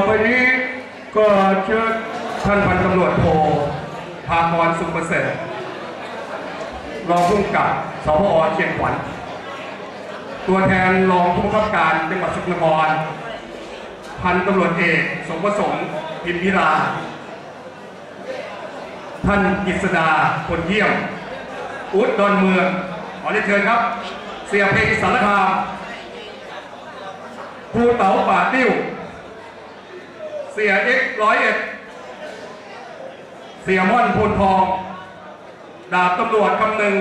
ต่อไปนี้ก็เชิญท่านพันตำรวจโทภากรสุประเสริฐรองผู้กำกับสพอเชียงขวัญ ตัวแทนรองผู้บังคับการจังหวัดสกลนครพันตำรวจเอกสมประสงค์พิมพิรา ท่านกฤษดาคนเยี่ยม อุดดอนเมือง ขอเรียนเชิญครับ เสียเพลงสารคามครูเต๋าป่าติ้ว เสียเอ็กร้อยเอ็ดเสียม่อนพูลทอง ดาบตำรวจคำหนึ่ง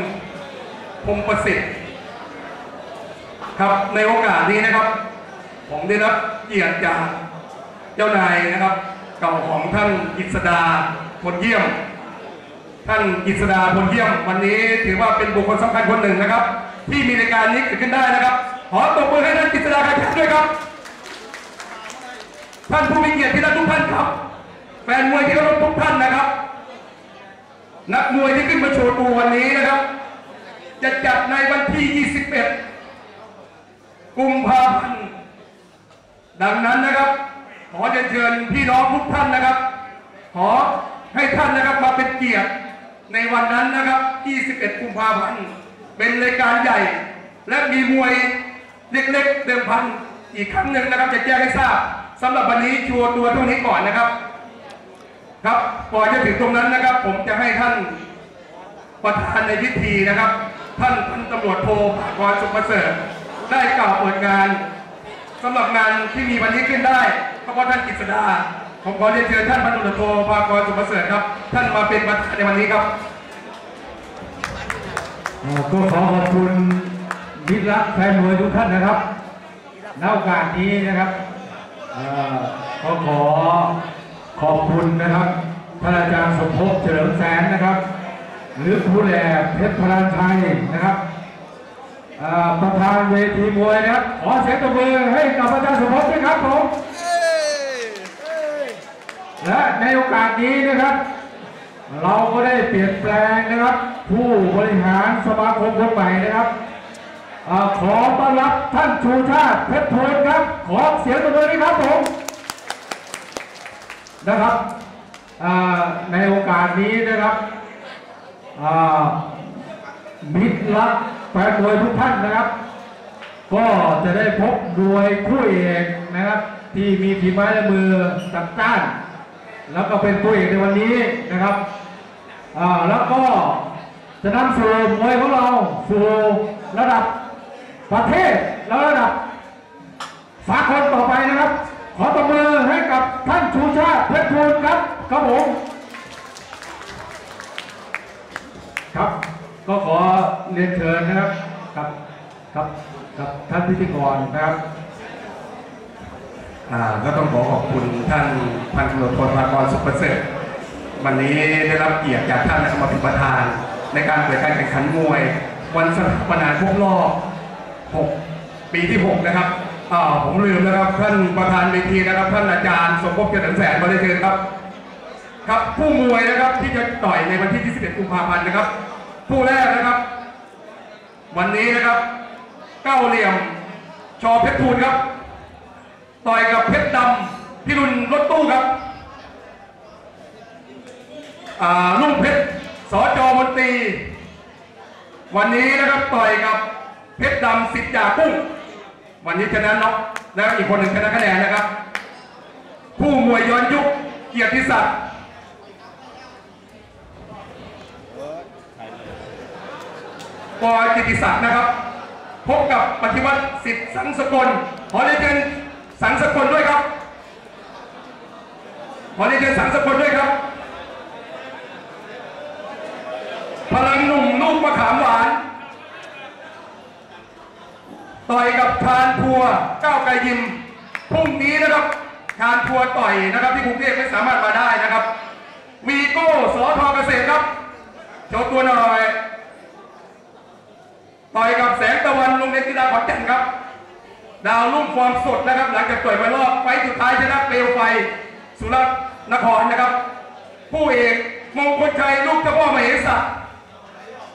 พงประสิทธิ์ ครับในโอกาสนี้นะครับ ผมได้รับเกียรติจากเจ้านายนะครับ เก่าของท่านกิษดาพลเยี่ยม ท่านกิษดาพลเยี่ยม วันนี้ถือว่าเป็นบุคคลสำคัญคนหนึ่งนะครับ ที่มีในการนี้เกิดขึ้นได้นะครับ ขอตบมือให้ท่านกิษดาครับด้วยครับ ท่านผู้มีเกียรติที่รักทุกท่านครับ แฟนมวยที่เคารพทุกท่านนะครับ นักมวยที่ขึ้นมาโชว์ตัววันนี้นะครับ จะจัดในวันที่ 21 กุมภาพันธ์ ดังนั้นนะครับ ขอเชิญพี่น้องทุกท่านนะครับ ขอให้ท่านนะครับมาเป็นเกียรติในวันนั้นนะครับ 21 กุมภาพันธ์ เป็นรายการใหญ่ และมีมวยเล็กๆเดิมพันอีกครั้งหนึ่งนะครับจะแจ้งให้ทราบ สำหรับวันนี้ชัวร์ตัวเท่านี้ก่อนนะครับ ครับก่อนจะถึงตรงนั้นนะครับ ผมจะให้ท่านประธานในพิธีนะครับ ท่านพันตำรวจโทภากรสุขประเสริฐได้กล่าวเปิดงานสำหรับงานที่มีวันนี้ขึ้นได้เพราะว่าท่านกฤษดาผมขอเรียนเชิญท่านพันตำรวจโทภากรสุขประเสริฐครับ ท่านมาเป็นประธานในวันนี้ครับก็ขอขอบคุณมิตรรักแฟนมวยทุกท่านนะครับณโอกาสนี้นะครับ ก็ขอขอบคุณนะครับท่านอาจารย์สมภพเฉลิมแสนนะครับ หรือผู้แหลเพชรพลานชัยนะครับประธานเวทีมวยนะครับ ขอเสียงตบมือให้กับอาจารย์สมภพด้วยครับผมและในโอกาสนี้นะครับ เราก็ได้เปลี่ยนแปลงนะครับ ผู้บริหารสมาคมคนใหม่นะครับ ขอต้อนรับท่านชูชาติเพชรโพนครับ ขอเสียงตบมือด้วยครับผมนะครับในโอกาสนี้นะครับมิตรรักแฟนมวยทุกท่านนะครับ ก็จะได้พบมวยคู่เอกนะครับ ที่มีฝีไม้ลายมือจัดจ้าน แล้วก็เป็นตัวเอกในวันนี้นะครับแล้วก็จะนำสู่มวยของเราสู่ระดับ ประเทศแล้วระดับสากลต่อไปนะครับ ขอตบมือให้กับท่านชูชาติเพชรพูนครับครับผมครับ ก็ขอเรียนเชิญนะครับกับกับกับท่านพิธีกรนะครับอ่าก็ต้องขอขอบคุณท่านพันตำรวจโทภากรสุประเสริฐวันนี้ได้รับเกียรติจากท่านมาเป็นประธาน ในการเปิดการแข่งขันมวย วันสถาปนาครบรอบ 6 ปีที่ 6 นะครับผมลืมนะครับ ท่านประธานเวทีนะครับ ท่านอาจารย์สมภพเจริญแสนมาได้เชิญครับครับผู้มวยนะครับที่จะต่อยในวันที่ 21 กุมภาพันธ์นะครับผู้แรกนะครับ วันนี้นะครับเก้าเหลี่ยมชอเพชรทูลครับ ต่อยกับเพชรดำพี่รุนรถตู้ครับอ่าลุงเพชรสอจอมนตรี วันนี้นะครับต่อยกับ เพชรดำสิทธิ์จ่ากุ้ง วันนี้ชนะน็อกแล้วอีกคนหนึ่งชนะคะแนนนะครับ ผู้มวยย้อนยุคเกียรติศักดิ์ปอยกิติศักดิ์นะครับ พบกับปฏิวัติสิทธิ์สังสกลขอเรียนเชิญสังสกลด้วยครับขอเรียนเชิญสังสกลด้วยครับ พลังหนุ่มลูกมะขามหวาน ต่อยกับชานทัวร์ก้าวไกลยิมพรุ่งนี้นะครับชานทัวต่อยนะครับ ที่กรุงเทพไม่สามารถมาได้นะครับ วีโก้สอทอเกษตรครับโชว์ตัวหน่อยต่อยกับแสงตะวันโรงเนกีฬาขอนแก่นครับ ดาวรุ่งฟอร์มสดนะครับ หลังจากต่อยมารอบไฟสุดท้ายชนะเปลวไฟ สุรนครนะครับ ผู้เอกมงคลชัยลูกเจ้าพ่อมเหสัก